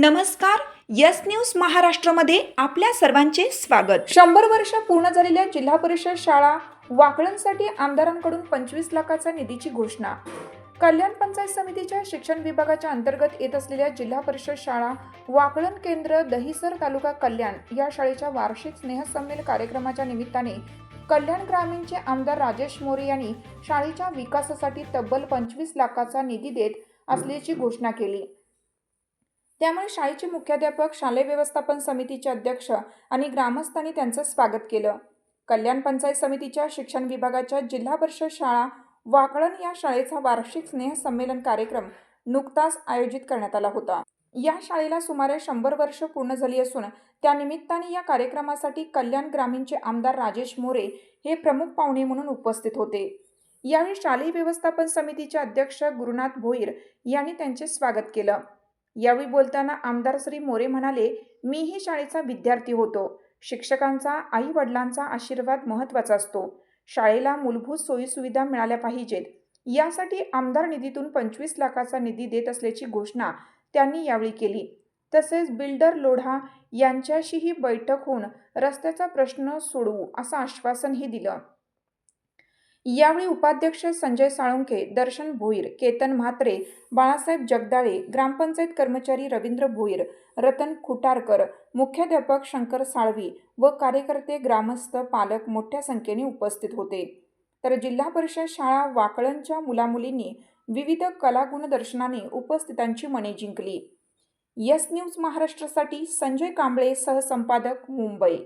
नमस्कार yes news महाराष्ट्रामध्ये आपल्या सर्वांचे स्वागत. शंभर वर्ष पूर्ण झालेल्या जिल्हा परिषद शाळा वाकळणसाठी आमदारांकडून पंचवीस लाखाचा निधीची घोषणा. कल्याण पंचायत समितीच्या शिक्षण विभागाच्या अंतर्गत येत असलेल्या जिल्हा परिषद शाळा वाकळण केंद्र दहिसर तालुका कल्याण या शाळेच्या वार्षिक स्नेहसंमेल कार्यक्रमाच्या निमित्ताने कल्याण ग्रामीणचे आमदार राजेश मोरे यांनी शाळेच्या विकासासाठी तब्बल पंचवीस लाखाचा निधी देत असल्याची घोषणा केली. त्यामुळे शाळेचे मुख्याध्यापक शालेय व्यवस्थापन समितीचे अध्यक्ष आणि ग्रामस्थांनी त्यांचं स्वागत केलं. कल्याण पंचायत समितीच्या शिक्षण विभागाच्या जिल्हा परिषद शाळा वाकळण या शाळेचा वार्षिक स्नेह संमेलन कार्यक्रम नुकताच आयोजित करण्यात आला होता. या शाळेला सुमारे शंभर वर्ष पूर्ण झाली असून त्यानिमित्ताने या कार्यक्रमासाठी कल्याण ग्रामीणचे आमदार राजेश मोरे हे प्रमुख पाहुणे म्हणून उपस्थित होते. यावेळी शालेय व्यवस्थापन समितीचे अध्यक्ष गुरुनाथ भोईर यांनी त्यांचे स्वागत केलं. यावेळी बोलताना आमदार श्री मोरे म्हणाले मीही शाळेचा विद्यार्थी होतो. शिक्षकांचा आई वडिलांचा आशीर्वाद महत्त्वाचा असतो. शाळेला मूलभूत सोयीसुविधा मिळाल्या पाहिजेत. यासाठी आमदार निधीतून पंचवीस लाखाचा निधी देत असल्याची घोषणा त्यांनी यावेळी केली. तसेच बिल्डर लोढा यांच्याशीही बैठक होऊन रस्त्याचा प्रश्न सोडवू असं आश्वासनही दिलं. यावेळी उपाध्यक्ष संजय साळुंखे दर्शन भोईर केतन म्हात्रे बाळासाहेब जगदाळे ग्रामपंचायत कर्मचारी रवींद्र भोईर रतन खुटारकर मुख्याध्यापक शंकर साळवी व कार्यकर्ते ग्रामस्थ पालक मोठ्या संख्येने उपस्थित होते. तर जिल्हा परिषद शाळा वाकळणच्या मुलामुलींनी विविध कलागुणदर्शनाने उपस्थितांची मने जिंकली. यस न्यूज महाराष्ट्रासाठी संजय कांबळे सहसंपादक मुंबई.